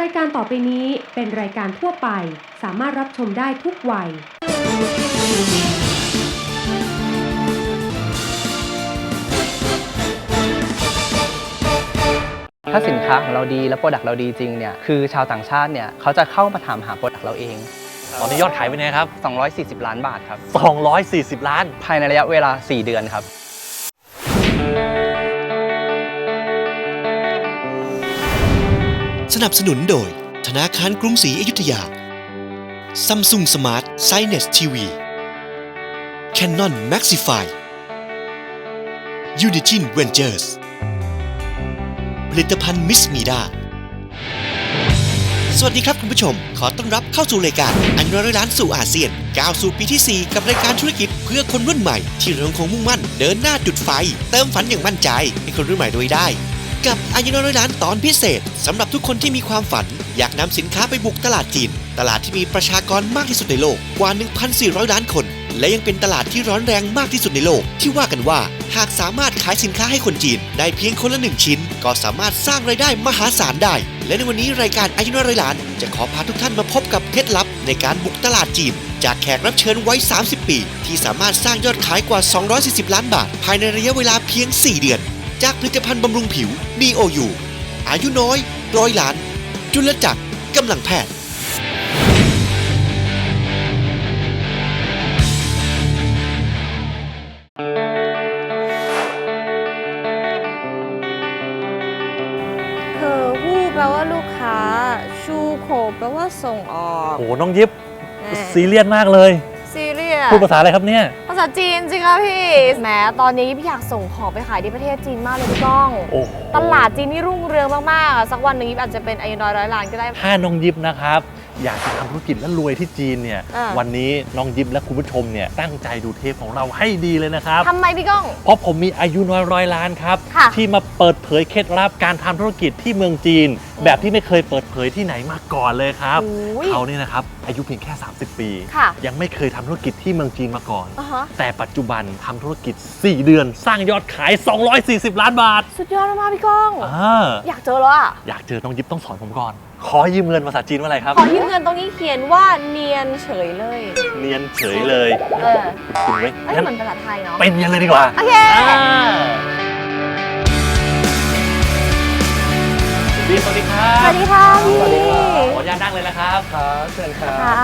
รายการต่อไปนี้เป็นรายการทั่วไป สามารถรับชมได้ทุกวัย ถ้าสินค้าของเราดีและโปรดักต์เราดีจริงเนี่ยคือชาวต่างชาติเนี่ยเขาจะเข้ามาถามหาโปรดักต์เราเอง ตอนนี้ยอดขายเป็นไงครับ 240 ล้านบาทครับ 240 ล้าน ภายในระยะเวลา 4 เดือนครับ นับสนุนโดย ธนาคารกรุงศรีอยุธยา Samsung Smart s i n e s TV Canon Maxify Unigine Ventures ผลิตภัณฑ์มิสมีดาสวัสดีครับคุณผู้ชม ขอต้อนรับเข้าสู่รายการอันร้อยล้านสู่อาเซียนก้าวสู่ปีที่ 4 กับรายการธุรกิจเพื่อคนรุ่นใหม่ ที่เราคงมุ่งมั่น เดินหน้าจุดไฟ เติมฝันอย่างมั่นใจ ให้คนรุ่นใหม่ด้วยได้ กับอายุน้อยล้านตอนพิเศษสำหรับทุกคนที่มีความฝัน อยากนำสินค้าไปบุกตลาดจีน ตลาดที่มีประชากรมากที่สุดในโลกกว่า 1,400 ล้านคน และยังเป็นตลาดที่ร้อนแรงมากที่สุดในโลก ที่ว่ากันว่า หากสามารถขายสินค้าให้คนจีน ได้เพียงคนละหนึ่งชิ้น ก็สามารถสร้างรายได้มหาศาลได้ และในวันนี้รายการอายุน้อยล้าน จะขอพาทุกท่านมาพบกับเคล็ดลับในการบุกตลาดจีนจากแขกรับเชิญไว้ 30 ปี ที่สามารถสร้างยอดขายกว่า 240 ล้านบาท ภายในระยะเวลาเพียง 4 เดือน จากผลิตภัณฑ์บำรุงผิว NEOU อายุน้อย ร้อยล้าน จุลจักรกำลังแพทย์เคอฮู้แปลว่าลูกค้า ชูโขแปลว่าส่งออกโอ้โหน้องยิบแน่ซีเรียสมากเลย ซีเรียสพูดภาษาอะไรครับเนี่ยภา ษาจีนจริงค่ะพี่แหมตอนนี้พี่อยากส่งของไปขายที่ประเทศจีนมากเลยพี่ก้อง โอ้โหตลาดจีนนี่รุ่งเรืองมากๆอะสักวันหนึ่งยิปอาจจะเป็นอายุน้อยร้อยล้านก็ได้ ถ้าน้องยิบนะครับ อยากจะทำธุรกิจและรวยที่จีนเนี่ยอ่า วันนี้น้องยิบและคุณผู้ชมเนี่ยตั้งใจดูเทปของเราให้ดีเลยนะครับ ทำไมพี่ก้อง เพราะผมมีอายุน้อยร้อยล้านครับ ค่ะที่มาเปิดเผยเคล็ดลับการทำธุรกิจที่เมืองจีน แบบที่ไม่เคยเปิดเผยที่ไหนมาก่อนเลยครับ โอ้ยเขาเนี่ยนะครับอายุเพียงแค่ 30 ปี ค่ะ ยังไม่เคยทำธุรกิจที่เมืองจีนมาก่อน อะฮะแต่ปัจจุบันทำธุรกิจ 4 เดือน สร้างยอดขาย 240 ล้านบาทสุดยอดมากๆพี่ก้องอ่าอยากเจอแล้วอะอยากเจอน้องยิบต้องสอนผมก่อน ขอยืมเงินภาษาจีนว่าอะไรครับ ขอยืมเงินตรงนี้เขียนว่าเนียนเฉยเลย เนียนเฉยเลยเออคุณไหมเอ้ยงั้นเหมือนภาษาไทยเนาะไปเนียนเลยดีกว่า โอเคอ่าบีสวัสดีครับสวัสดีค่ะพี่สวัสดีครับขออนุญาตนั่งเลยนะครับ ครับเชิญครับค่ะ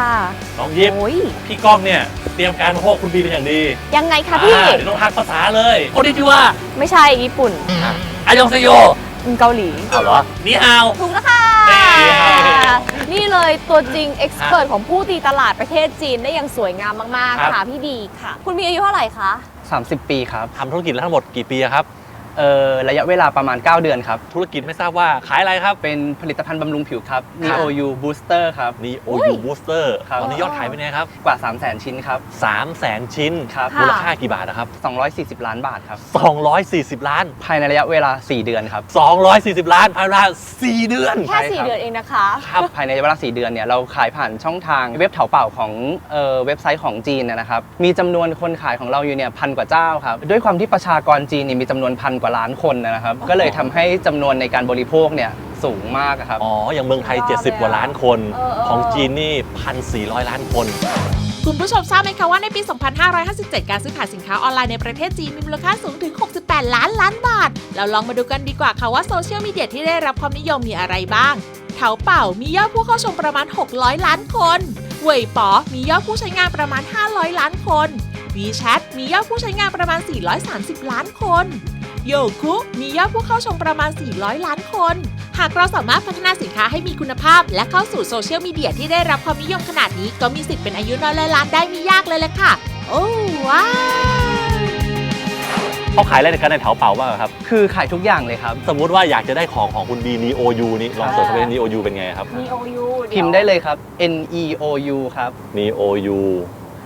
น้องยิบโอ้ยพี่ก้องเนี่ยเตรียมการมาพบคุณบีเป็นอย่างดียังไงคะพี่ อ่าเดี๋ยวต้องทักภาษาเลยโคดิจิว่าไม่ใช่ญี่ปุ่นอายองเซโย เกาหลี เอาเหรอ นี่ฮาว ถูกแล้วค่ะเย้ นี่เลยตัวจริงเอ็กซ์เพรสของผู้ตีตลาดประเทศจีนได้อย่างสวยงามมากครับๆค่ะพี่บีค่ะ คุณมีอายุเท่าไหร่คะ 30 ปีครับ ทำธุรกิจแล้วทั้งหมดกี่ปีอะครับ เอ่อระยะเวลาประมาณ 9 เดือนครับ ธุรกิจไม่ทราบว่าขายอะไรครับ เป็นผลิตภัณฑ์บำรุงผิวครับ ครับ NEOU Booster ครับ นี่โออุ้ยยูบูสเตอร์ครับ ตอนนี้ยอดขายเป็นไงครับกว่า 3 0 0 0 0 0 ชิ้นครับ 3 0 0แสนชิ้น ครับค่ะมูลค่ากี่บาทนะครับ 240 ล้านบาทครับ 240 ล้าน ภายในระยะเวลา 4 เดือนครับ 240 ล้านภายในเวลา4เดือน แค่ใช่สี่ครับเดือนเองนะคะ ครับ ภายในเวลา 4 เดือนเนี่ยเราขายผ่านช่องทางเว็บเถาเป่าของเอ่อเว็บไซต์ของจีนนะนะครับ มีจำนวนคนขายของเราอยู่เนี่ยพันกว่าเจ้าครับ ด้วยความที่ประชากรจีนเนี่ยมีจำนวนพันกว่าล้านคนนะครับ ก็เลยทำให้จำนวนในการบริโภคเนี่ยสูงมากอะครับ อ๋อ อย่างเมืองไทยยอดเลย70 กว่าล้านคน เออเออ ของจีนนี่ 1,400 ล้านคน คุณผู้ชมทราบไหมคะว่าในปี 2557 การซื้อขายสินค้าออนไลน์ในประเทศจีนมีมูลค่าสูงถึง 68 ล้านล้านบาท เราลองมาดูกันดีกว่าค่ะว่าโซเชียลมีเดียที่ได้รับความนิยมมีอะไรบ้างเถาเป่ามียอดผู้เข้าชมประมาณ 600 ล้านคนเว่ยป๋อมียอดผู้ใช้งานประมาณ 500 ล้านคน WeChat มียอดผู้ใช้งานประมาณ 430 ล้านคน โยคุมียอดผู้เข้าชมประมาณ 400 ล้านคน หากเราสามารถพัฒนาสินค้าให้มีคุณภาพ และเข้าสู่โซเชียลมีเดียที่ได้รับความนิยมขนาดนี้ ก็มีสิทธิ์เป็นอายุน้อยร้อยล้านได้ไม่ยากเลยแหละค่ะ โอ้ว้าวเขาขายอะไรกันในแถวเป่าบ้างครับ คือขายทุกอย่างเลยครับ สมมุติว่าอยากจะได้ของของคุณบีนีโอยูนี่ลองเสิร์ชเข้าไปในนีโอยูเป็นไงครับมีโอยูพิมพ์ได้เลยครับ N E O U ครับนีโอยู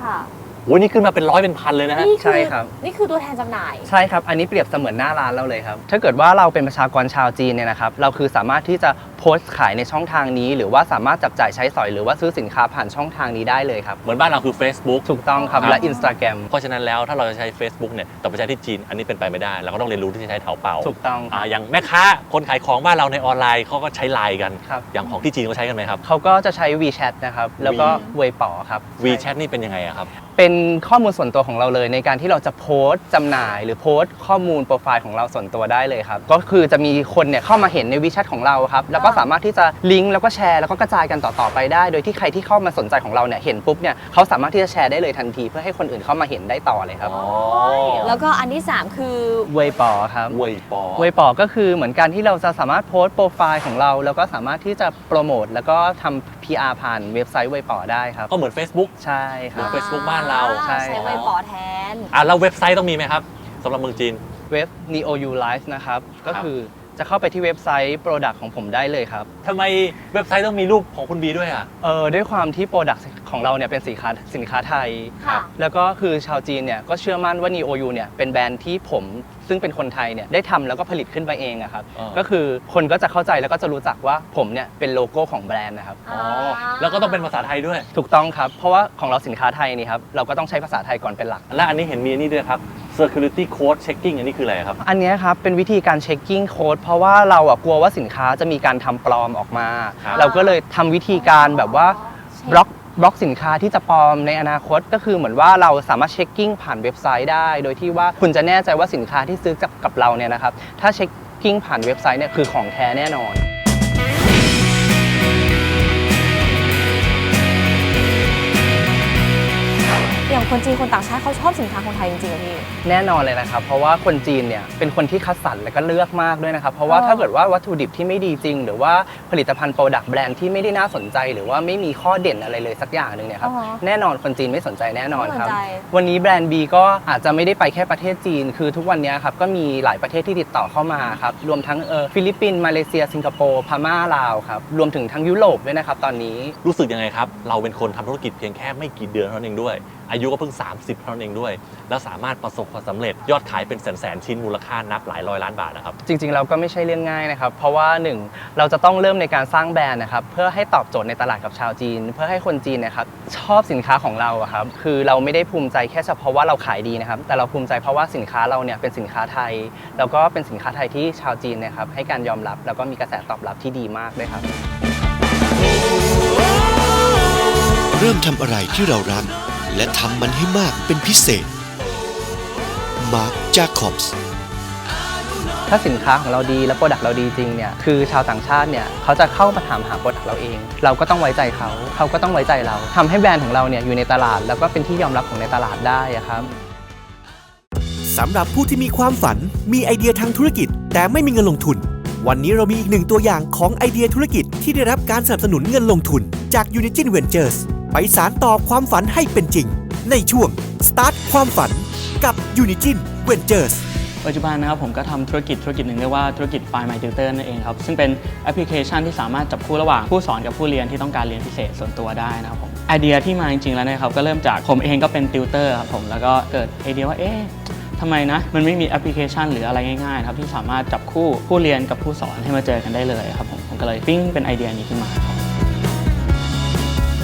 ค่ะ โอ้ยนี่ขึ้นมาเป็นร้อยเป็นพันเลยนะฮะ นี่คือใช่ครับ นี่คือตัวแทนจำหน่าย ใช่ครับ อันนี้เปรียบเสมือนหน้าร้านเราเลยครับ ถ้าเกิดว่าเราเป็นประชากรชาวจีนเนี่ยนะครับ เราคือสามารถที่จะโพสต์ขายในช่องทางนี้ หรือว่าสามารถจับจ่ายใช้สอยหรือว่าซื้อสินค้าผ่านช่องทางนี้ได้เลยครับ เหมือนบ้านเราคือ Facebook ถูกต้องครับครับและ Instagram เพราะฉะนั้นแล้วถ้าเราจะใช้ Facebook เนี่ยแต่ไปใช้ที่จีนอันนี้เป็นไปไม่ได้เราก็ต้องเรียนรู้ที่จะใช้เถาเป่าถูกต้องอ่าอย่างแม่ค้าคนขายของบ้านเราในออนไลน์เขาก็ใช้ไลน์กันครับ อย่างของที่จีนเขาใช้กันไหมครับ เขาก็จะใช้ WeChat นะครับ แล้วก็ We เวยป๋อครับ WeChat นี่เป็นยังไงอะครับ เป็นข้อมูลส่วนตัวของเราเลย ในการที่เราจะโพสต์จำหน่าย หรือโพสต์ข้อมูลโปรไฟล์ของเราส่วนตัวได้เลยครับ ก็คือจะมีคนเนี่ยเข้ามาเห็นในวิแชทของเราครับ แล้วก็สามารถที่จะลิงก์แล้วก็แชร์แล้วก็กระจายกันต่อๆไปได้ โดยที่ใครที่เข้ามาสนใจของเราเนี่ยเห็นปุ๊บเนี่ยเขาสามารถที่จะแชร์ได้เลยทันที เพื่อให้คนอื่นเข้ามาเห็นได้ต่อเลยครับอ๋อแล้วก็อันที่ 3 คือ เวยป๋อครับ เวยปอเวยป๋อก็คือเหมือนกันที่เราจะสามารถโพสต์โปรไฟล์ของเรา แล้วก็สามารถที่จะโปรโมทแล้วก็ทำ PR ผ่านเว็บไซต์เวยป๋อได้ครับ ก็เหมือน Facebook ใช่คเหมืรัอบน Facebook บ้านเรา ใช่ ใช้ไวปอแทน อะแล้วเว็บไซต์ต้องมีไหมครับสำหรับเมืองจีน เว็บ neo u live นะครับ ก็ครับคือจะเข้าไปที่เว็บไซต์ Product ของผมได้เลยครับ ทำไมเว็บไซต์ต้องมีรูปของคุณบีด้วยอะ เออด้วยความที่ Product ของเราเนี่ยเป็นสินค้าสินค้าไทย ค่ะ แล้วก็คือชาวจีนเนี่ยก็เชื่อมั่นว่า neo u เนี่ยเป็นแบรนด์ที่ผม ซึ่งเป็นคนไทยเนี่ยได้ทำแล้วก็ผลิตขึ้นมาเองอะครับอ่า ก็คือคนก็จะเข้าใจแล้วก็จะรู้จักว่าผมเนี่ยเป็นโลโก้ของแบรนด์นะครับ อ๋อแล้วก็ต้องเป็นภาษาไทยด้วย ถูกต้องครับ เพราะว่าของเราสินค้าไทยนี่ครับเราก็ต้องใช้ภาษาไทยก่อนเป็นหลัก และอันนี้เห็นมีอันนี่ด้วยครับ security code checking อันนี้คืออะไรครับ อันเนี้ยครับเป็นวิธีการเช็คกิ้งโค้ดเพราะว่าเราอะกลัวว่าสินค้าจะมีการทำปลอมออกมา ครับ เราก็เลยทำวิธีการแบบว่าเช็คบล็อก บล็อกสินค้าที่จะปลอมในอนาคตก็คือเหมือนว่าเราสามารถเช็คกิ้งผ่านเว็บไซต์ได้ โดยที่ว่าคุณจะแน่ใจว่าสินค้าที่ซื้อกับกับเราเนี่ยนะครับถ้าเช็คกิ้งผ่านเว็บไซต์เนี่ยคือของแท้แน่นอน อย่างคนจีนคนต่างชาติเขาชอบสินค้าคนไทยจริงๆอะพี่ แน่นอนเลยนะครับ เพราะว่าคนจีนเนี่ยเป็นคนที่คัดสรรและก็เลือกมากด้วยนะครับ เพราะว่าอ๋อ ถ้าเกิดว่าวัตถุดิบที่ไม่ดีจริง หรือว่าผลิตภัณฑ์โปรดักต์แบรนด์ที่ไม่ได้น่าสนใจ หรือว่าไม่มีข้อเด่นอะไรเลยสักอย่างหนึ่งเนี่ยครับ อ๋อ แน่นอนคนจีนไม่สนใจแน่นอนครับ ไม่สนใจวันนี้แบรนด์ B ก็อาจจะไม่ได้ไปแค่ประเทศจีน คือทุกวันนี้ครับก็มีหลายประเทศที่ติดต่อเข้ามาครับ รวมทั้งเออฟิลิปปินส์มาเลเซีย สิงคโปร์พม่าลาวครับ รวมถึงทั้งยุโรปด้วยนะครับตอนนี้ รู้สึกยังไงครับ เราเป็นคนทำธุรกิจเพียงแค่ไม่กี่เดือนเท่านั้นเองด้วย อายุก็เพิ่ง 30 เท่านั้นเองด้วย แล้วสามารถประสบความสำเร็จยอดขายเป็นแสนๆชิ้นมูลค่านับหลายร้อยล้านบาทนะครับ จริงๆเราก็ไม่ใช่เรื่องง่ายนะครับ เพราะว่าหนึ่งเราจะต้องเริ่มในการสร้างแบรนด์นะครับ เพื่อให้ตอบโจทย์ในตลาดกับชาวจีน เพื่อให้คนจีนเนะครับชอบสินค้าของเราอะครับ คือเราไม่ได้ภูมิใจแค่เฉพาะว่าเราขายดีนะครับ แต่เราภูมิใจเพราะว่าสินค้าเราเนี่ยเป็นสินค้าไทย แล้วก็เป็นสินค้าไทยที่ชาวจีนเนะครับให้การยอมรับ แล้วก็มีกระแสตอบรับที่ดีมากด้วยครับ เริ่มทำอะไรที่เรารัก และทำมันให้มากเป็นพิเศษ มาร์คจาคอบส์ถ้าสินค้าของเราดีและโปรดักต์เราดีจริงเนี่ยคือชาวต่างชาติเนี่ยเขาจะเข้ามาถามหาโปรดักต์เราเอง เราก็ต้องไว้ใจเขา เขาก็ต้องไว้ใจเราทำให้แบรนด์ของเราเนี่ยอยู่ในตลาด แล้วก็เป็นที่ยอมรับของในตลาดได้อะครับสำหรับผู้ที่มีความฝันมีไอเดียทางธุรกิจ แต่ไม่มีเงินลงทุน วันนี้เรามีอีกหนึ่งตัวอย่างของไอเดียธุรกิจที่ได้รับการสนับสนุนเงินลงทุนจาก Unigin Ventures ไปสารต่อความฝันให้เป็นจริง ในช่วง Start ความฝันกับ Unigin Ventures ปัจจุบันนะครับผมก็ทำธุรกิจธุรกิจหนึ่งเรียกว่าธุรกิจ Find My Tutor นั่นเองครับ ซึ่งเป็นแอปพลิเคชันที่สามารถจับคู่ระหว่างผู้สอนกับผู้เรียนที่ต้องการเรียนพิเศษส่วนตัวได้นะครับผมไอเดียที่มาจริงๆแล้วนะครับก็เริ่มจากผมเองก็เป็นติวเตอร์ครับผมแล้วก็เกิดไอเดียว่าเอ๊ะทำไมนะมันไม่มีแอปพลิเคชันหรืออะไรง่ายๆครับที่สามารถจับคู่ผู้เรียนกับผู้สอนให้มาเจอกันได้เลยครับผมผมก็เลยปิ้งเป็นไอเดียนี้ขึ้นมา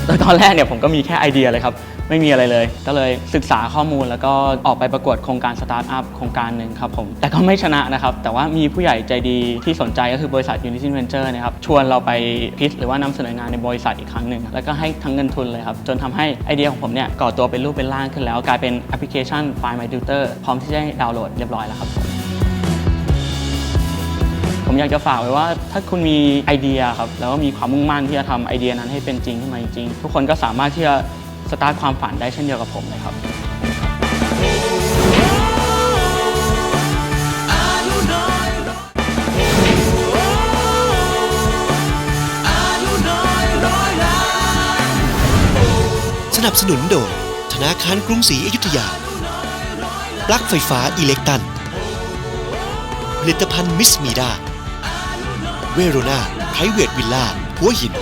โดยตอนแรกเนี่ยผมก็มีแค่ไอเดียเลยครับ ไม่มีอะไรเลย ก็เลยศึกษาข้อมูลแล้วก็ออกไปประกวดโครงการสตาร์ทอัพโครงการหนึ่งครับผม แต่ก็ไม่ชนะนะครับ แต่ว่ามีผู้ใหญ่ใจดีที่สนใจก็คือบริษัท Unity Venture นะครับ ชวนเราไปพิชหรือว่านำเสนองานในบริษัทอีกครั้งหนึ่ง แล้วก็ให้ทั้งเงินทุนเลยครับ จนทำให้ไอเดียของผมเนี่ยก่อตัวเป็นรูปเป็นร่างขึ้นแล้ว กลายเป็นแอปพลิเคชัน Find My Tutor พร้อมที่จะดาวน์โหลดเรียบร้อยแล้วครับ ผมอยากจะฝากไว้ว่าถ้าคุณมีไอเดียครับแล้วก็มีความมุ่งมั่นที่จะทำไอเดียนั้นให้เป็นจริงขึ้นมาจริงๆทุกคนก็สามารถที่จะสตาร์ทความฝันได้เช่นเดียวกับผมเลยครับสนับสนุนโดยธนาคารกรุงศรีอยุธยา ปลั๊กไฟฟ้าอิเล็กตัน ผลิตภัณฑ์มิสมีดา เวโรนาไพรเวทวิลล่า หัวหิน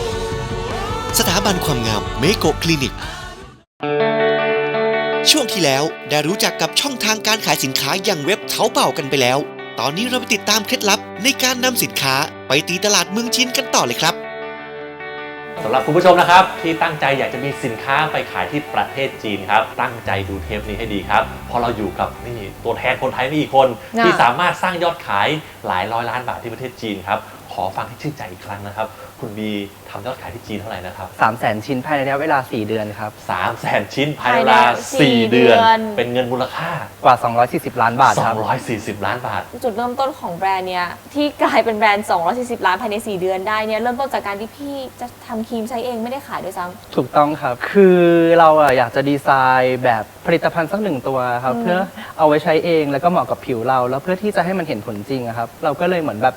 สถาบันความงามเมโกคลินิกชช่วงที่แล้วได้รู้จักกับช่องทางการขายสินค้าอย่างเว็บเถาเป่ากันไปแล้ว ตอนนี้เราไปติดตามเคล็ดลับในการนำสินค้าไปตีตลาดเมืองจีนกันต่อเลยครับสำหรับคุณผู้ชมนะครับ ที่ตั้งใจอยากจะมีสินค้าไปขายที่ประเทศจีนครับ ตั้งใจดูเทปนี้ให้ดีครับเพราะเราอยู่กับนี่ตัวแทนคนไทยนี่อีกคนน่ะที่สามารถสร้างยอดขายหลายร้อยล้านบาทที่ประเทศจีนครับ ขอฟังให้ชื่นใจอีกครั้งนะครับ คุณบีทำยอดขายที่จีนเท่าไหร่นะครับ3 0 0 0 0 0ชิ้นภายในระยะเวลา 4 เดือนครับ 3 0 0แสนชิ้นภายในเวลาภายในสี่4 เดือน เดือน เป็นเงินมูลค่า กว่า 240 ล้านบาทครับ 240 ล้านบาท จุดเริ่มต้นของแบรนด์เนี่ยที่กลายเป็นแบรนด์ 240 ล้านภายใน 4 เดือนได้เนี่ยเริ่มต้นจากการที่พี่จะทำครีมใช้เองไม่ได้ขายด้วยซ้ำถูกต้องครับ คือเราอะอยากจะดีไซน์แบบผลิตภัณฑ์สักหนึ่งตัวครับ อืมเพื่อเอาไว้ใช้เองแล้วก็เหมาะกับผิวเรา แล้วเพื่อที่จะให้มันเห็นผลจริงอะครับ เราก็เลยเหมือนแบบ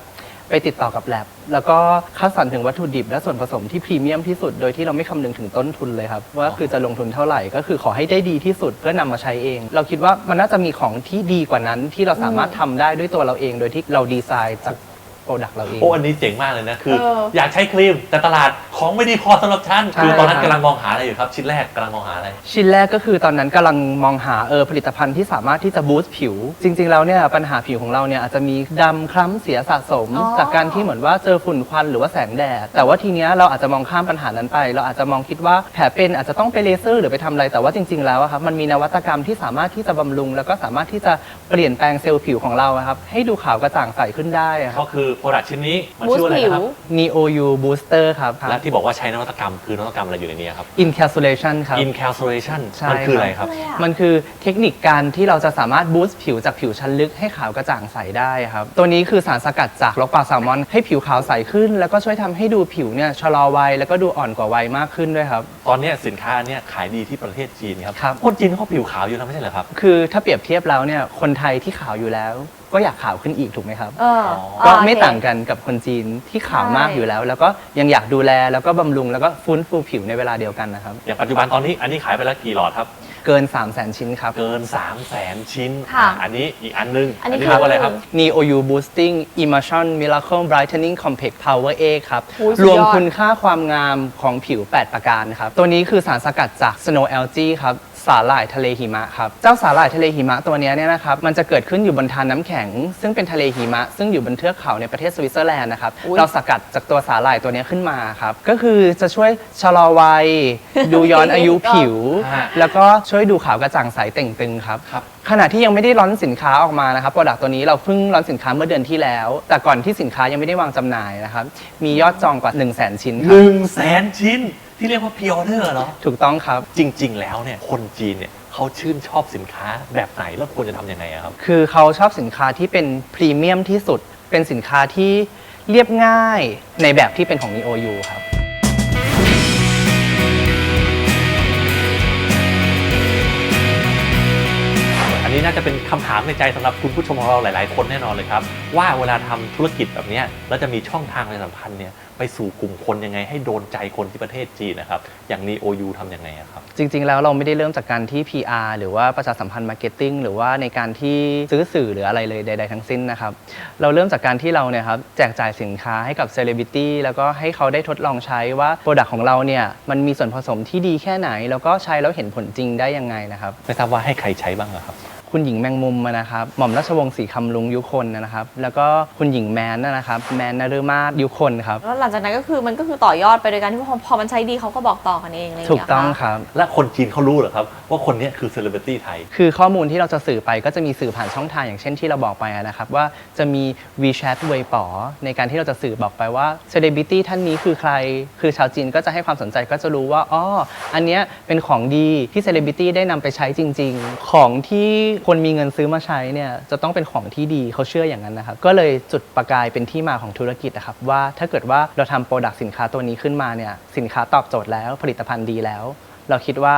ไปติดต่อกับแ a บแล้วก็คัดสรรถึงวัตถุดิบ และส่วนผสมที่พรีเมียมที่สุดโดยที่เราไม่คำนึงถึงต้นทุนเลยครับ ว่าคือจะลงทุนเท่าไหร่ก็คือขอให้ได้ดีที่สุดเพื่อนำมาใช้เอง เราคิดว่ามันน่าจะมีของที่ดีกว่านั้นที่เราสามารถทำได้ด้วยตัวเราเอง โดยที่เราดีไซน์จากโปรดักต์เราเอง โอ้อันนี้เจ๋งมากเลยนะ คือ เอออยากใช้ครีมแต่ตลาด ของไม่ดีพอสำหรับฉันใช่คือตอนนั้นครับกำลังมองหาอะไรอยู่ครับ ชิ้นแรกกำลังมองหาอะไร ชิ้นแรกก็คือตอนนั้นกำลังมองหาเออผลิตภัณฑ์ที่สามารถที่จะบูสต์ผิว จริง ๆ แล้วเนี่ยปัญหาผิวของเราเนี่ยอาจจะมีดำคล้ำเสียสะสม อ๋อ จากการที่เหมือนว่าเจอฝุ่นควันหรือว่าแสงแดด แต่ว่าทีเนี้ยเราอาจจะมองข้ามปัญหานั้นไป เราอาจจะมองคิดว่าแผลเป็นอาจจะต้องไปเลเซอร์หรือไปทำอะไร แต่ว่าจริง ๆ แล้วอะครับมันมีนวัตกรรมที่สามารถที่จะบำรุง แล้วก็สามารถที่จะเปลี่ยนแปลงเซลล์ผิวของเราอะครับให้ดูขาวกระจ่างใสขึ้นได้อะคก็รับคือโปรดักชิ้นนี้มันบูสชื่อต์อะไรผิว นะครับ Neo U Booster ครับ และที่บอกว่าใช้นวัตกรรมคือนวัตกรรมอะไรอยู่ในนี้ครับ Encapsulation ครับ Encapsulation ใช่มันคืออะไรครับอะไรอะมันคือเทคนิคการที่เราจะสามารถบูสต์ผิวจากผิวชั้นลึกให้ขาวกระจ่างใสได้ครับ ตัวนี้คือสารสกัดจากลกปลาแซลมอน ให้ผิวขาวใสขึ้น แล้วก็ช่วยทำให้ดูผิวเนี่ยชะลอวัยแล้วก็ดูอ่อนกว่าวัยมากขึ้นด้วยครับ ตอนเนี้ยสินค้าเนี่ยขายดีที่ประเทศจีนครับครับ คนจีนเขาผิวขาวอยู่แล้วไม่ใช่เหรอครับ คือถ้าเปรียบเทียบแล้วเนี่ยคนไทยที่ขาวอยู่แล้วก็อยากขาวขึ้นอีกถูกไหมครับ เออก็โอเคไม่ต่างกันกับคนจีนที่ขาวมากใช่ อยู่แล้ว แล้วก็ยังอยากดูแลแล้วก็บำรุงแล้วก็ฟื้นฟูผิวในเวลาเดียวกันนะครับ อย่างปัจจุบันตอนนี้อันนี้ขายไปแล้วกี่หลอดครับ เกิน 3 0 0 0 0 0 ชิ้นครับ เกิน 3 0 0แสนชิ้นค่ะอะ อันนี้อีกอันนึงอันนี้เรียกว่าอะไรครับ Neo U Boosting Emulsion Miracle Brightening Complex Power A ครับ โอ้ยสุดยอด รวมคุณค่าความงามของผิว 8 ประการครับ ตัวนี้คือสารสกัดจาก Snow Algae ครับ สาหร่ายทะเลหิมะครับ เจ้าสาหร่ายทะเลหิมะตัวเนี้ยเนี่ยนะครับ มันจะเกิดขึ้นอยู่บนทานน้ำแข็ง ซึ่งเป็นทะเลหิมะ ซึ่งอยู่บนเทือกเขาในประเทศสวิตเซอร์แลนด์นะครับ อุ๊ย เราสกัดจากตัวสาหร่ายตัวเนี้ยขึ้นมาครับ ก็คือจะช่วยชะลอวัย ดูย้อนอายุผิวฮะแล้วก็ช่วยดูขาวกระจ่างใสเต่งตึงครับ ครับ ขณะที่ยังไม่ได้ร้อนสินค้าออกมานะครับโปรดักตัวนี้เราเพิ่งร้อนสินค้าเมื่อเดือนที่แล้ว แต่ก่อนที่สินค้ายังไม่ได้วางจำหน่ายนะครับ มียอดจองกว่า 1 0 0 0 0แชิ้นคหรับนึ่งแสนชิ้น ที่เรียกว่าพิออเดอร์เหรอ ถูกต้องครับ จริง ๆ แล้วเนี่ยคนจีนเนี่ยเขาชื่นชอบสินค้าแบบไหนแล้วควรจะทำยังไงอะครับ คือเขาชอบสินค้าที่เป็นพรีเมียมที่สุด เป็นสินค้าที่เรียบง่ายในแบบที่เป็นของ Neo U ครับ อันนี้น่าจะเป็นคำถามในใจสำหรับคุณผู้ชมของเราหลาย ๆ คนแน่นอนเลยครับ ว่าเวลาทำธุรกิจแบบเนี้ยแล้วจะมีช่องทางในสัมพันธ์เนี่ย ไปสู่กลุ่มคนยังไง ให้โดนใจคนที่ประเทศจีนนะครับ อย่างนี้ OU ทำยังไงอะครับ จริง ๆ แล้วเราไม่ได้เริ่มจากการที่ PR หรือว่าประชาสัมพันธ์มาร์เก็ตติ้งหรือว่าในการที่ซื้อสื่อหรืออะไรเลยใด ๆ ทั้งสิ้นนะครับ เราเริ่มจากการที่เราเนี่ยครับแจกจ่ายสินค้าให้กับเซเลบริตี้แล้วก็ให้เขาได้ทดลองใช้ว่าโปรดักต์ของเราเนี่ยมันมีส่วนผสมที่ดีแค่ไหน แล้วก็ใช้แล้วเห็นผลจริงได้ยังไงนะครับไม่ทราบว่าให้ใครใช้บ้างอะครับคุณหญิงแมงมุมอะนะครับ หม่อมราชวงศ์ศรีคำลุงยุคนนะครับ แล้วก็คุณหญิงแมนนะครับ แมนนฤมาศยุคนครับ แล้วหลังจากนั้นก็คือมันก็คือต่อยอดไปโดยการที่พอพอมันใช้ดีเขาก็บอกต่อกันเองอะไรอย่างถูกเงี้ยต้องค่ะครับ และคนจีนเขารู้เหรอครับ ว่าคนเนี้ยคือเซเลบริตี้ไทย คือข้อมูลที่เราจะสื่อไปก็จะมีสื่อผ่านช่องทางอย่างเช่นที่เราบอกไปอะนะครับ ว่าจะมี WeChat เวยป๋อในการที่เราจะสื่อบอกไปว่าเซเลบริตี้ท่านนี้คือใคร คือชาวจีนก็จะให้ความสนใจก็จะรู้ว่าอ๋ออันเนี้ยเป็นของดีที่เซเลบริตี้ได้นำไปใช้จริง ๆ ของที่คนมีเงินซื้อมาใช้เนี่ยจะต้องเป็นของที่ดีเขาเชื่ออย่างนั้นนะครับก็เลยจุดประกายเป็นที่มาของธุรกิจนะครับว่าถ้าเกิดว่าเราทำโปรดักต์สินค้าตัวนี้ขึ้นมาเนี่ยสินค้าตอบโจทย์แล้วผลิตภัณฑ์ดีแล้ว เราคิดว่า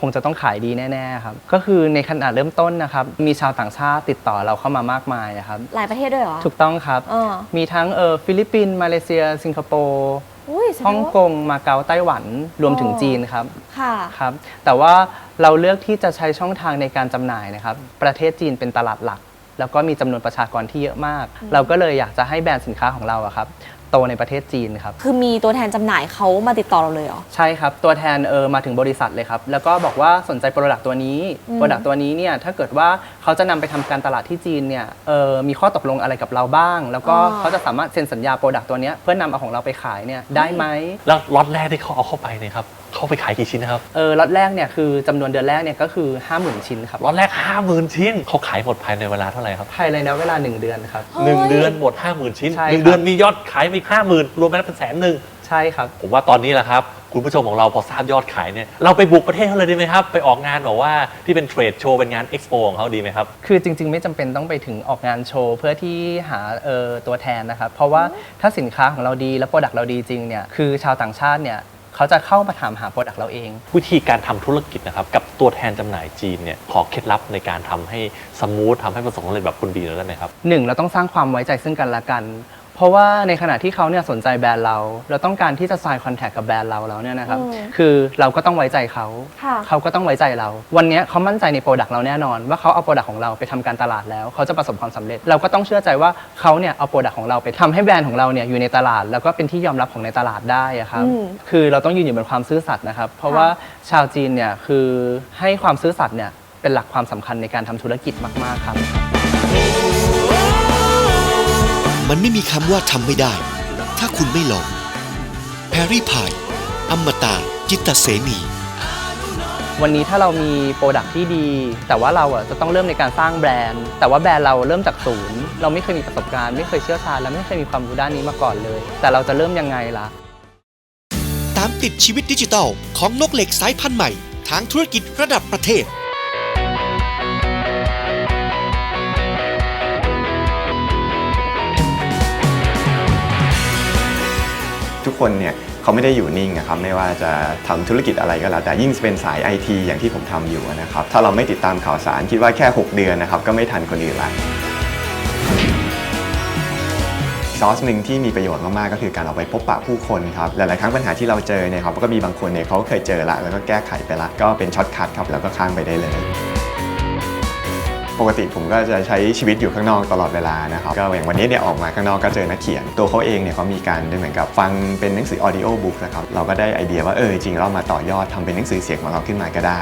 คงจะต้องขายดีแน่ๆครับก็คือในขนาดเริ่มต้นนะครับมีชาวต่างชาติติดต่อเราเข้ามามากมายอะครับหลายประเทศด้วยเหรอถูกต้องครับ เออมีทั้งเออฟิลิปปินส์มาเลเซีย สิงคโปร์อุ้ยแสดฮ่องว่ากงมาเก๊าไต้หวันรวมถึงอ๋อจีนครับ ค่ะ ครับแต่ว่าเราเลือกที่จะใช้ช่องทางในการจำหน่ายนะครับ ประเทศจีนเป็นตลาดหลัก แล้วก็มีจำนวนประชากรที่เยอะมาก เราก็เลยอยากจะให้แบรนด์สินค้าของเราอะครับ โตในประเทศจีนครับ คือมีตัวแทนจำหน่ายเขามาติดต่อเราเลยเหรอ ใช่ครับ ตัวแทนเออมาถึงบริษัทเลยครับ แล้วก็บอกว่าสนใจโปรดักต์ตัวนี้อืมโปรดักต์ตัวนี้เนี่ยถ้าเกิดว่าเขาจะนำไปทำการตลาดที่จีนเนี่ยเออมีข้อตกลงอะไรกับเราบ้าง แล้วก็เขาจะสามารถเซ็นสัญญาโปรดักต์ตัวเนี้ยเพื่อนำเอาของเราไปขายเนี่ยได้ไหม แล้วล็อตแรกที่เขาเอาเข้าไปเนี่ยครับ เขาไปขายกี่ชิ้นนะครับเออล็อตแรกเนี่ยคือจำนวนเดือนแรกเนี่ยก็คือ 50,000 ชิ้นครับล็อตแรก 50,000 ชิ้นเขาขายหมดภายในเวลาเท่าไหร่ครับภายในระยะเวลา 1 เดือนครับ หนึ่งเดือนหมด 50,000 ชิ้นใช่หนึ่งครับเดือนมียอดขายไปห้าหมื่นรวมแล้วเป็นแสนหนึ่งใช่ครับ ผมว่าตอนนี้แหละครับ คุณผู้ชมของเราพอทราบยอดขายเนี่ยเราไปบุกประเทศเขาเลยดีไหมครับ ไปออกงานแบบว่าที่เป็นเทรดโชว์เป็นงานเอ็กซ์โปของเขาดีไหมครับ คือจริง ๆ ไม่จำเป็นต้องไปถึงออกงานโชว์ เพื่อที่หาเออตัวแทนนะครับ เพราะว่าถ้าสินค้าของเราดีและโปรดักต์เราดีจริงเนี่ยคือชาวต่างชาติเนี่ย เขาจะเข้ามาถามหาโปรดักต์เราเอง วิธีการทำธุรกิจนะครับกับตัวแทนจำหน่ายจีนเนี่ยขอเคล็ดลับในการทำให้สมูททำให้ประสบความสำเร็จแบบคุณบีหน่อยได้ไหมครับ หนึ่งเราต้องสร้างความไว้ใจซึ่งกันและกัน เพราะว่าในขณะที่เขาเนี่ยสนใจแบรนด์เรา เราต้องการที่จะ sign contract กับแบรนด์เราแล้วเนี่ยนะครับ อืมคือเราก็ต้องไว้ใจเขา ค่ะเขาก็ต้องไว้ใจเรา วันเนี้ยเขามั่นใจในโปรดักต์เราแน่นอน ว่าเขาเอาโปรดักต์ของเราไปทำการตลาดแล้ว เขาจะประสบความสำเร็จ เราก็ต้องเชื่อใจว่าเขาเนี่ยเอาโปรดักต์ของเราไปทำให้แบรนด์ของเราเนี่ยอยู่ในตลาด แล้วก็เป็นที่ยอมรับของในตลาดได้อะครับ อืม คือเราต้องยืนอยู่บนความซื่อสัตย์นะครับ เพราะว่าชาวจีนเนี่ยคือให้ความซื่อสัตย์เนี่ยเป็นหลักความสำคัญในการทำธุรกิจมาก ๆ ครับ มันไม่มีคำว่าทำไม่ได้ ถ้าคุณไม่ลอง แพรรี่พาย อมตะจิตตเสนี วันนี้ถ้าเรามีโปรดักที่ดี แต่ว่าเราอะจะต้องเริ่มในการสร้างแบรนด์ แต่ว่าแบรนด์เราเริ่มจากศูนย์ เราไม่เคยมีประสบการณ์ ไม่เคยเชี่ยวชาญ และไม่เคยมีความรู้ด้านนี้มาก่อนเลย แต่เราจะเริ่มยังไงล่ะ ตามติดชีวิตดิจิทัลของนกเหล็กสายพันธุ์ใหม่ ทางธุรกิจระดับประเทศ ทุกคนเนี่ยเขาไม่ได้อยู่นิ่งนะครับไม่ว่าจะทำธุรกิจอะไรก็แล้วแต่ยิ่งเป็นสายไอทีอย่างที่ผมทำอยู่นะครับถ้าเราไม่ติดตามข่าวสารคิดว่าแค่ 6 เดือนนะครับก็ไม่ทันคนอื่นละซอสหนึ่งที่มีประโยชน์มากๆก็คือการเอาไปพบปะผู้คนครับหลายๆครั้งปัญหาที่เราเจอเนี่ยครับก็มีบางคนเนี่ยเขาเคยเจอละแล้วก็แก้ไขไปละก็เป็นช็อตคัทครับแล้วก็ข้ามไปได้เลย ปกติผมก็จะใช้ชีวิตอยู่ข้างนอกตลอดเวลานะครับก็อย่างวันนี้เนี่ยออกมาข้างนอกก็เจอนักเขียน ตัวเขาเองเนี่ยเขามีการเหมือนกับฟังเป็นหนังสือออดิโอบุ๊กนะครับเราก็ได้ไอเดียว่าเออจริงเรามาต่อยอดทำเป็นหนังสือเสียงของเราขึ้นมาก็ได้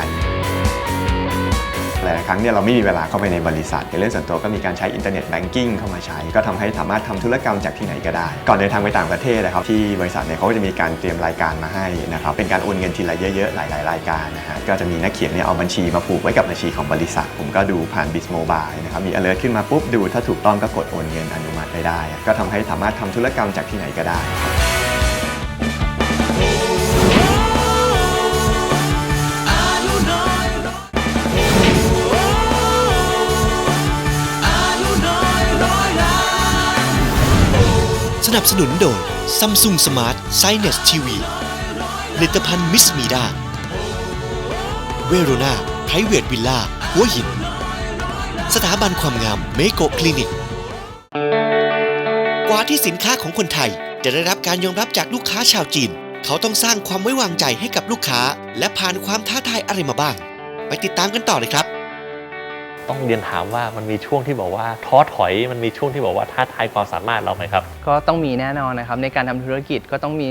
หลายๆครั้งเนี่ยเราไม่มีเวลาเข้าไปในบริษัท ในเรื่องส่วนตัวก็มีการใช้อินเทอร์เน็ตแบงกิ้งเข้ามาใช้ ก็ทำให้สามารถทำธุรกรรมจากที่ไหนก็ได้ ก่อนเดินทางไปต่างประเทศนะครับที่บริษัทเนี่ยเขาก็จะมีการเตรียมรายการมาให้นะครับเป็นการโอนเงินทีละเยอะๆหลายๆ รายการนะฮะก็จะมีนักเขียนเนี่ยเอาบัญชีมาผูกไว้กับบัญชีของบริษัท ผมก็ดูผ่านบิสโมบายนะครับมี alert ขึ้นมาปุ๊บดูถ้าถูกต้องก็กดโอนเงินอนุมัติไปได้ ก็ทำให้สามารถทำธุรกรรมจากที่ไหนก็ได้ นับสนุนโดย Samsung Smart s i n e s TV ผลิตภัณฑ์มิสมีดาเวโรนาไพรเวทวิลล่า หัวหิน สถาบันความงามเมโกคลินิก กว่าที่สินค้าของคนไทย จะได้รับการยอมรับจากลูกค้าชาวจีน เขาต้องสร้างความไว้วางใจให้กับลูกค้า และผ่านความท้าทายอะไรมาบ้าง ไปติดตามกันต่อเลยครับ ต้องเรียนถามว่ามันมีช่วงที่บอกว่าท้อถอยมันมีช่วงที่บอกว่าท้าทายความสามารถเราไหมครับ ก็ต้องมีแน่นอนนะครับในการทำธุรกิจก็ต้องมี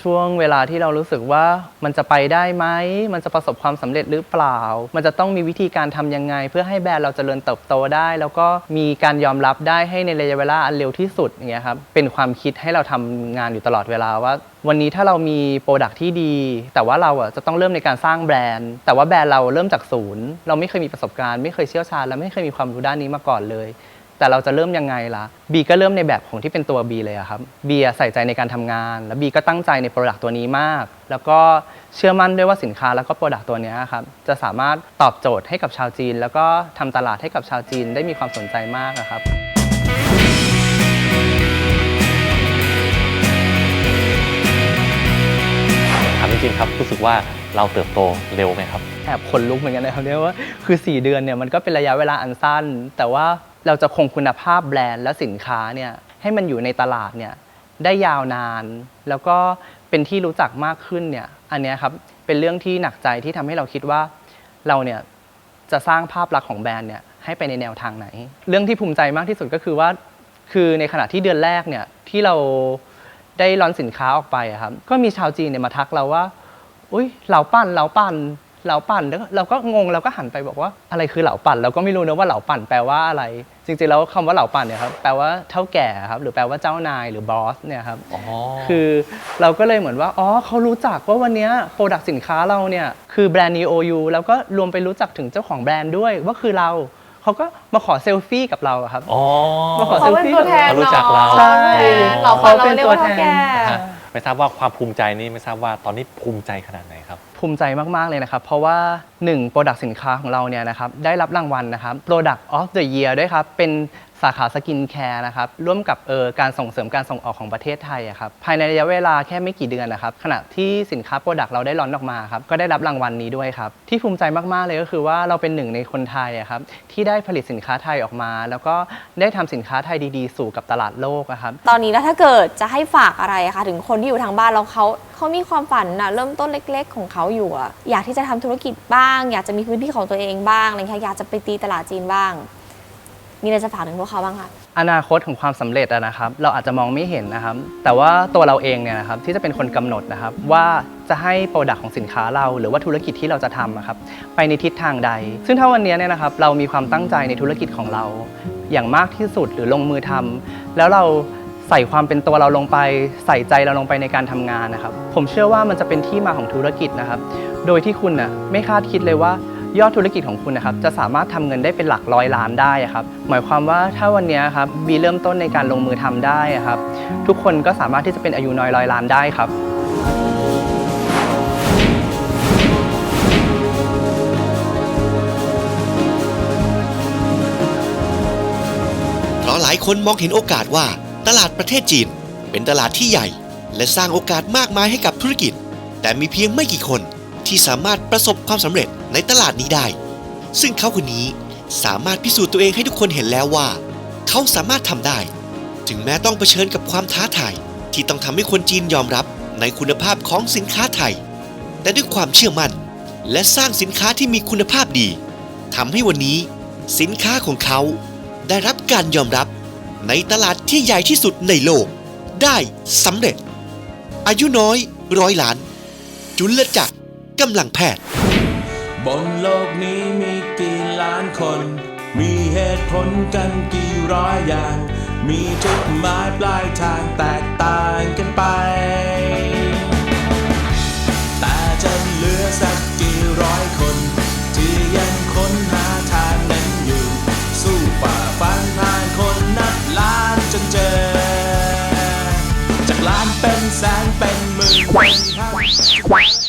ช่วงเวลาที่เรารู้สึกว่ามันจะไปได้ไหม มันจะประสบความสำเร็จหรือเปล่า มันจะต้องมีวิธีการทำยังไง เพื่อให้แบรนด์เราจเจริญเติบโตได้ แล้วก็มีการยอมรับได้ให้ในระยะเวลาอันเร็วที่สุดอย่างเงี้ยครับเป็นความคิดให้เราทำงานอยู่ตลอดเวลาว่า วันนี้ถ้าเรามีโปรดักที่ดี แต่ว่าเราอะจะต้องเริ่มในการสร้างแบรนด์ แต่ว่าแบรนด์เราเริ่มจากศูนย์ เราไม่เคยมีประสบการณ์ ไม่เคยเชี่ยวชาญ และไม่เคยมีความรู้ด้านนี้มาก่อนเลย แต่เราจะเริ่มยังไงล่ะบีก็เริ่มในแบบของที่เป็นตัวบีเลยอะครับบีใส่ใจในการทำงาน แล้วบีก็ตั้งใจในโปรดักต์ตัวนี้มาก แล้วก็เชื่อมั่นด้วยว่าสินค้าแล้วก็โปรดักต์ตัวเนี้ยครับจะสามารถตอบโจทย์ให้กับชาวจีน แล้วก็ทำตลาดให้กับชาวจีนได้มีความสนใจมากอะครับถามจริงๆครับรู้สึกว่าเราเติบโตเร็วไหมครับแอบขนลุกเหมือนกันนะครับเนี่ยว่าคือ 4 เดือนเนี่ยมันก็เป็นระยะเวลาอันสั้น แต่ว่า เราจะคงคุณภาพแบรนด์และสินค้าเนี่ยให้มันอยู่ในตลาดเนี่ยได้ยาวนาน แล้วก็เป็นที่รู้จักมากขึ้นเนี่ยอันนี้ครับเป็นเรื่องที่หนักใจที่ทำให้เราคิดว่าเราเนี่ยจะสร้างภาพลักษณ์ของแบรนด์เนี่ยให้ไปในแนวทางไหน เรื่องที่ภูมิใจมากที่สุดก็คือว่า คือในขณะที่เดือนแรกเนี่ยที่เราได้ร้อนสินค้าออกไปครับก็มีชาวจีนเนี่ยมาทักเราว่า อุ้ยเหลาปั่นเหลาปั่น เหลาปั่นแล้วเราก็งงเราก็หันไปบอกว่าอะไรคือเหลาปั่นเราก็ไม่รู้นะว่าเหลาปั่นแปลว่าอะไร จริงๆแล้วคำว่าเหลาปั่นเนี่ยครับแปลว่าเท่าแก่ครับหรือแปลว่าเจ้านายหรือบอสเนี่ยครับอ๋อคือเราก็เลยเหมือนว่าอ๋อเขารู้จักว่าวันเนี้โปรดักต์สินค้าเราเนี่ยคือแบรนด์ NEOU แล้วก็รวมไปรู้จักถึงเจ้าของแบรนด์ด้วยว่าคือเราเขาก็มาขอเซลฟี่กับเราอะครับอ๋อมาขอเขาเป็นตัวแทนเขารู้จักเราใช่เราฟังเราเรียกว่าเขาเท่าเป็นตัวแทนแก่ฮะ ไม่ทราบว่าความภูมิใจนี่ไม่ทราบว่าตอนนี้ภูมิใจขนาดไหนครับ ภูมิใจมาก ๆ เลยนะครับ เพราะว่า 1 Product สินค้าของเราเนี่ยนะครับได้รับรางวัลนะครับ Product of the Year ด้วยครับ เป็น สาขาสกินแคร์นะครับร่วมกับเออการส่งเสริมการส่งออกของประเทศไทยอะครับภายในระยะเวลาแค่ไม่กี่เดือนนะครับขณะที่สินค้า Product เราได้ร้อนออกมาครับก็ได้รับรางวัลนี้ด้วยครับที่ภูมิใจมากๆเลยก็คือว่าเราเป็นหนึ่งในคนไทยอะครับที่ได้ผลิตสินค้าไทยออกมา แล้วก็ได้ทำสินค้าไทยดีๆ สู่กับตลาดโลกอะครับตอนนี้แล้วถ้าเกิดจะให้ฝากอะไรคะถึงคนที่อยู่ทางบ้านแล้วเขาเขามีความฝันนะเริ่มต้นเล็ก ๆ ของเขาอยู่อะอยากที่จะทำธุรกิจบ้าง อยากจะมีพื้นที่ของตัวเองบ้างอะไรเงี้ยอยากจะไปตีตลาดจีนบ้าง มีอะไรจะฝากถึงพวกเขาบ้างคะ อนาคตของความสำเร็จอะนะครับ เราอาจจะมองไม่เห็นนะครับ แต่ว่าตัวเราเองเนี่ยนะครับที่จะเป็นคนกำหนดนะครับ ว่าจะให้โปรดักต์ของสินค้าเราหรือว่าธุรกิจที่เราจะทำอะครับไปในทิศทางใด ซึ่งถ้าวันนี้เนี่ยนะครับเรามีความตั้งใจในธุรกิจของเรา อย่างมากที่สุดหรือลงมือทำแล้วเราใส่ความเป็นตัวเราลงไป ใส่ใจเราลงไปในการทำงานนะครับ ผมเชื่อว่ามันจะเป็นที่มาของธุรกิจนะครับ โดยที่คุณน่ะไม่คาดคิดเลยว่า ยอดธุรกิจของคุณนะครับจะสามารถทำเงินได้เป็นหลักร้อยล้านได้ครับหมายความว่าถ้าวันนี้ครับบีเริ่มต้นในการลงมือทำได้ครับทุกคนก็สามารถที่จะเป็นอายุน้อยร้อยล้านได้ครับเพราะหลายคนมองเห็นโอกาสว่าตลาดประเทศจีน เป็นตลาดที่ใหญ่ และสร้างโอกาสมากมายให้กับธุรกิจ แต่มีเพียงไม่กี่คน ที่สามารถประสบความสำเร็จในตลาดนี้ได้ ซึ่งเขาคนนี้สามารถพิสูจน์ตัวเองให้ทุกคนเห็นแล้วว่า เขาสามารถทำได้ ถึงแม้ต้องเผชิญกับความท้าทายที่ต้องทำให้คนจีนยอมรับในคุณภาพของสินค้าไทย แต่ด้วยความเชื่อมั่น และสร้างสินค้าที่มีคุณภาพดีทำให้วันนี้ สินค้าของเขาได้รับการยอมรับในตลาดที่ใหญ่ที่สุดในโลก ได้สำเร็จ อายุน้อยร้อยล้าน จุลจักร กำลังแพทย์ บนโลกนี้มีกี่ล้านคน มีเหตุผลกันกี่ร้อยอย่าง มีจุดหมายปลายทางแตกต่างกันไป แต่จะเหลือสักกี่ร้อยคน ที่ยังค้นหาทางนั้นอยู่ สู้ฝ่าฟันผ่านคนนับล้านจนเจอ จากล้านเป็นแสนเป็นหมื่นเป็นพัน